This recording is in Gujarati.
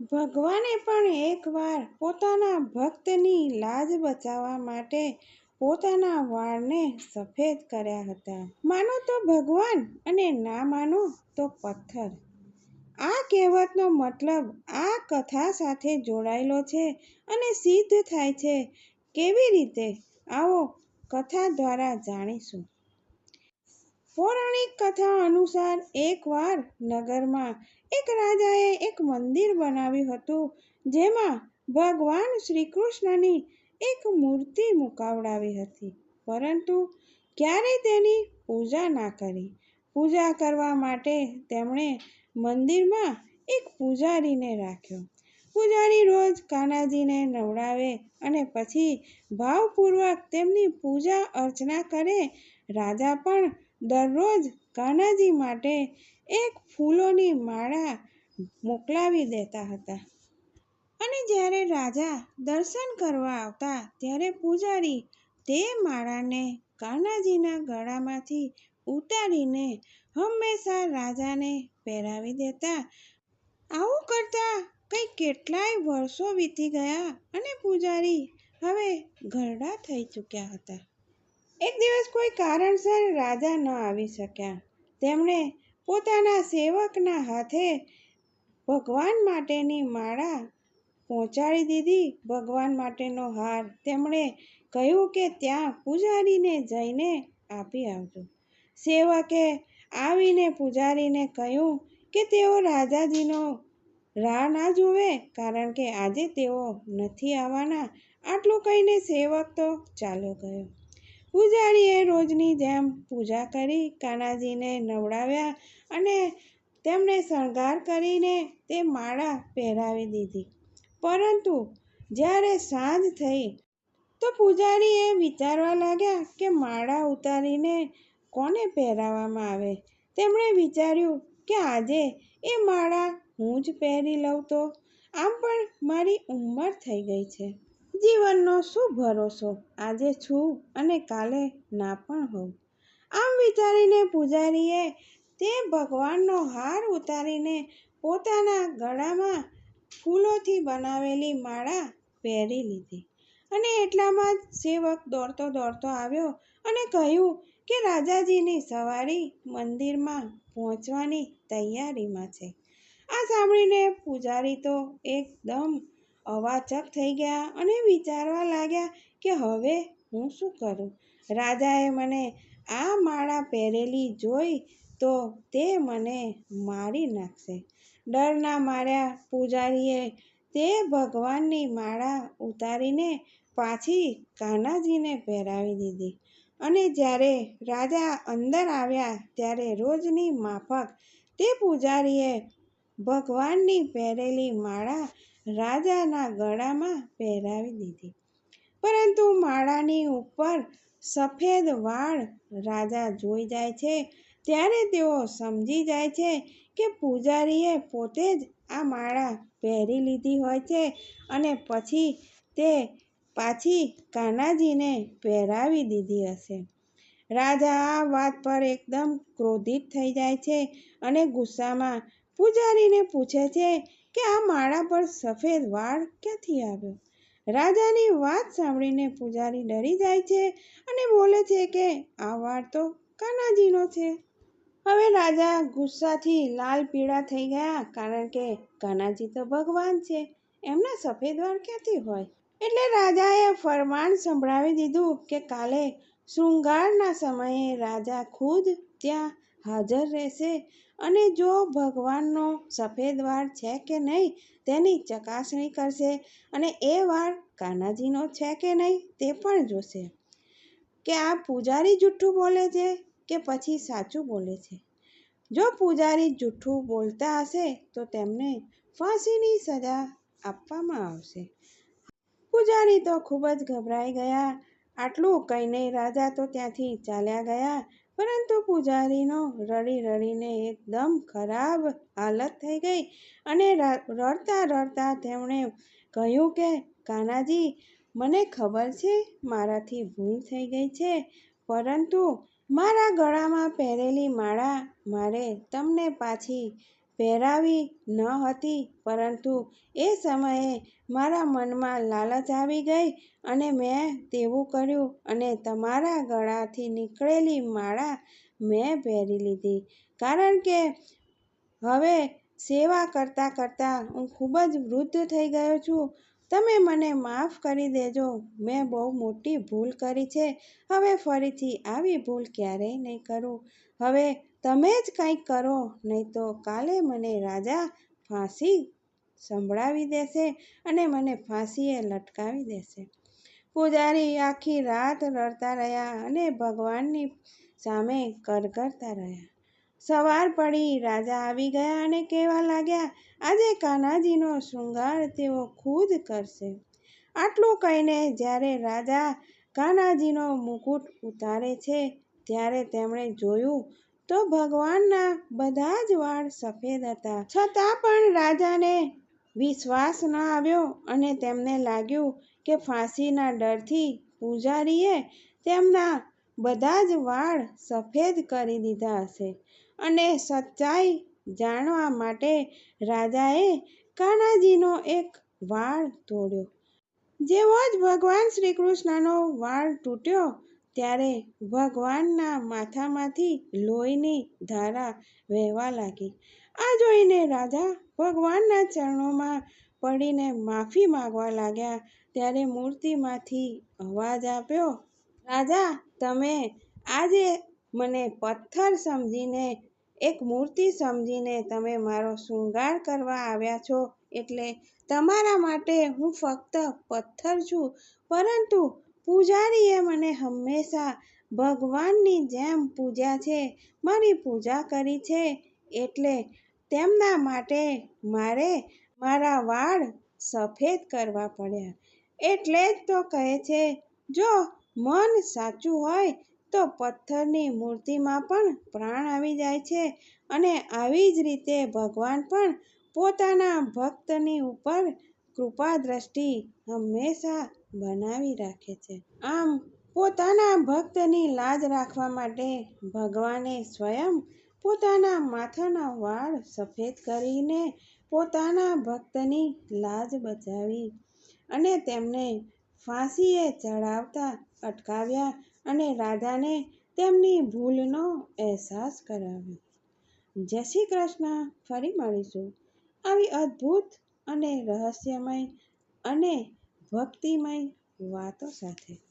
ભગવાને પણ એકવાર પોતાના ભક્તની લાજ બચાવવા માટે પોતાના વાળને સફેદ કર્યા હતા. માનો તો ભગવાન અને ના માનો તો પથ્થર. આ કહેવતનો મતલબ આ કથા સાથે જોડાયેલો છે અને સિદ્ધ થાય છે. કેવી રીતે? આવો કથા દ્વારા જાણીશું. પૌરાણિક કથા અનુસાર એકવાર નગરમાં એક રાજાએ એક મંદિર બનાવ્યું હતું, જેમાં ભગવાન શ્રી કૃષ્ણની એક મૂર્તિ મુકાવડાવી હતી. પરંતુ ક્યારેય તેની પૂજા ના કરી? પૂજા કરવા માટે તેમણે મંદિરમાં એક પૂજારીને રાખ્યો. પૂજારી રોજ કાનાજીને નવડાવે અને પછી ભાવપૂર્વક તેમની પૂજા અર્ચના કરે. રાજા પણ દરરોજ કાનાજી માટે એક ફૂલોની માળા મોકલાવી દેતા હતા. અને જ્યારે રાજા દર્શન કરવા આવતા, ત્યારે પૂજારી તે માળાને કાનાજીના ગળામાંથી ઉતારીને હંમેશા રાજાને પહેરાવી દેતા. આવું કરતા કંઈ કેટલાય વર્ષો વીતી ગયા અને પૂજારી હવે ઘરડા થઈ ચૂક્યા હતા. એક દિવસ કોઈ કારણસર રાજા ન આવી શક્યા. તેમણે પોતાના સેવકના હાથે ભગવાન માટેની માળા પહોંચાડી દીધી. ભગવાન માટેનો હાર તેમણે કહ્યું કે ત્યાં પૂજારીને જઈને આપી આવજો. સેવકે આવીને પૂજારીને કહ્યું કે તેઓ રાજાજીનો રાહ ના જુએ, કારણ કે આજે તેઓ નથી આવવાના. આટલું કહીને સેવક તો ચાલ્યો ગયો. પૂજારીએ રોજની જેમ પૂજા કરી કાનાજીને નવડાવ્યા અને તેમને શણગાર કરીને તે માળા પહેરાવી દીધી. પરંતુ જ્યારે સાંજ થઈ તો પૂજારીએ વિચારવા લાગ્યા કે માળા ઉતારીને કોને પહેરાવવામાં આવે? તેમણે વિચાર્યું કે આજે એ માળા હું જ પહેરી લઉં તો. આમ પણ મારી ઉંમર થઈ ગઈ છે. જીવનનો શું ભરોસો? આજે છું અને કાલે ના પણ હોઉં. આમ વિચારીને પૂજારીએ તે ભગવાનનો હાર ઉતારીને પોતાના ગળામાં ફૂલોથી બનાવેલી માળા પહેરી લીધી. અને એટલામાં જ સેવક દોડતો દોડતો આવ્યો અને કહ્યું કે રાજાજીની સવારી મંદિરમાં પહોંચવાની તૈયારીમાં છે. આ સાંભળીને પૂજારી તો એકદમ અવાચક થઈ ગયા અને વિચારવા લાગ્યા કે હવે હું શું કરું? રાજાએ મને આ માળા પહેરેલી જોઈ તો તે મને મારી નાખશે. ડરના માર્યા પૂજારીએ તે ભગવાનની માળા ઉતારીને પાછી કાનાજીને પહેરાવી દીધી. અને જ્યારે રાજા અંદર આવ્યા ત્યારે રોજની માફક તે પૂજારીએ ભગવાનની પહેરેલી માળા રાજાના ગળામાં પહેરાવી દીધી. પરંતુ માળાની ઉપર સફેદ વાળ રાજા જોઈ જાય છે. ત્યારે તેઓ સમજી જાય છે કે પૂજારીએ પોતે જ આ માળા પહેરી લીધી હોય છે અને પછી તે પાછી કાનાજીને પહેરાવી દીધી હશે. રાજા આ વાત પર એકદમ ક્રોધિત થઈ જાય છે અને ગુસ્સામાં પૂજારીને પૂછે છે કે આ માળા પર સફેદ વાળ ક્યાંથી આવ્યો? રાજાની વાત સાંભળીને પૂજારી ડરી જાય છે અને બોલે છે કે આ વાળ તો કાનાજીનો છે. હવે રાજા ગુસ્સાથી લાલ પીળા થઈ ગયા કારણ કે કાનાજી તો ભગવાન છે. એમના સફેદ વાળ ક્યાંથી હોય? એટલે રાજાએ ફરમાન સંભળાવી દીધું કે કાલે શૃંગારના સમયે રાજા ખુદ ત્યાં હાજર રહેશે અને જો ભગવાનનો સફેદ વાળ છે કે નહીં, તેની ચકાસણી કરશે અને એ વાળ કાનાજીનો છે કે નહીં, તે પણ જોશે. કે આ પૂજારી જૂઠું બોલે છે કે પછી સાચું બોલે છે? જો પૂજારી જૂઠું બોલતા હશે, તો તેમને ફાંસીની સજા આપવામાં આવશે. પૂજારી તો ખૂબ જ ગભરાઈ ગયા. આટલું કહીને રાજા તો ત્યાંથી ચાલ્યા ગયા. પરંતુ પૂજારીનો રડી રડીને એકદમ ખરાબ હાલત થઈ ગઈ અને રડતા રડતા તેમણે કહ્યું કે, કાનાજી, મને ખબર છે મારાથી ભૂલ થઈ ગઈ છે, પરંતુ મારા ગળામાં પહેરેલી માળા મારે તમને પાછી પહેરાવી ન હતી, પરંતુ એ સમયે મારા મનમાં લાલચ આવી ગઈ અને મેં તેવું કર્યું અને તમારા ગળાથી નીકળેલી માળા મેં પહેરી લીધી. કારણ કે હવે સેવા કરતાં કરતાં હું ખૂબ જ વૃદ્ધ થઈ ગયો છું. તમે મને માફ કરી દેજો. મેં બહુ મોટી ભૂલ કરી છે. હવે ફરીથી આવી ભૂલ ક્યારેય નહીં કરું. હવે તમે જ કંઈક કરો, નહીં તો કાલે મને રાજા ફાંસી સંભળાવી દેશે અને મને ફાંસીએ લટકાવી દેશે. પૂજારી આખી રાત રડતા રહ્યા અને ભગવાનની સામે કરગરતા રહ્યા. સવાર પડી, રાજા આવી ગયા અને કહેવા લાગ્યા, આજે કાનાજીનો શૃંગાર તેઓ ખુદ કરશે. આટલું કહીને જ્યારે રાજા કાનાજીનો મુકુટ ઉતારે છે, ત્યારે તેમણે જોયું તો ભગવાનના બધા જ વાળ સફેદ હતા. છતાં પણ રાજાને વિશ્વાસ ન આવ્યો અને તેમને લાગ્યું કે ફાંસીના ડરથી પૂજારીએ તેમના બધા જ વાળ સફેદ કરી દીધા હશે. અને સચ્ચાઈ જાણવા માટે રાજાએ કાનાજીનો એક વાળ તોડ્યો. જેવો જ ભગવાન શ્રી કૃષ્ણનો વાળ તૂટ્યો, ત્યારે ભગવાનના માથામાંથી લોહીની ધારા વહેવા લાગી. આ જોઈને રાજા ભગવાનના ચરણોમાં પડીને માફી માંગવા લાગ્યા, ત્યારે મૂર્તિમાંથી અવાજ આપ્યો, રાજા, તમે આજે મને પથ્થર સમજીને, એક મૂર્તિ સમજીને તમે મારો શૃંગાર કરવા આવ્યા છો એટલે તમારા માટે હું ફક્ત પથ્થર છું. પરંતુ પૂજારીએ મને હંમેશા ભગવાનની જેમ પૂજ્યા છે, મારી પૂજા કરી છે એટલે તેમના માટે મારે મારા વાળ સફેદ કરવા પડ્યા. એટલે જ તો કહે છે, જો મન સાચું હોય તો પથ્થરની મૂર્તિમાં પણ પ્રાણ આવી જાય છે અને આવી જ રીતે ભગવાન પણ પોતાના ભક્તની ઉપર કૃપા દ્રષ્ટિ હંમેશા બનાવી રાખે છે. આમ પોતાના ભક્તની લાજ રાખવા માટે ભગવાને સ્વયં પોતાના માથાના વાળ સફેદ કરીને પોતાના ભક્તની લાજ બચાવી અને તેમને ફાંસીએ ચડાવતા અટકાવ્યા અને રાધાને તેમની ભૂલનો અહેસાસ કરાવ્યો. જય શ્રી કૃષ્ણ, ફરી મળીશું. આવી અદ્ભુત અને રહસ્યમય અને ભક્તિમય વાતો સાથે.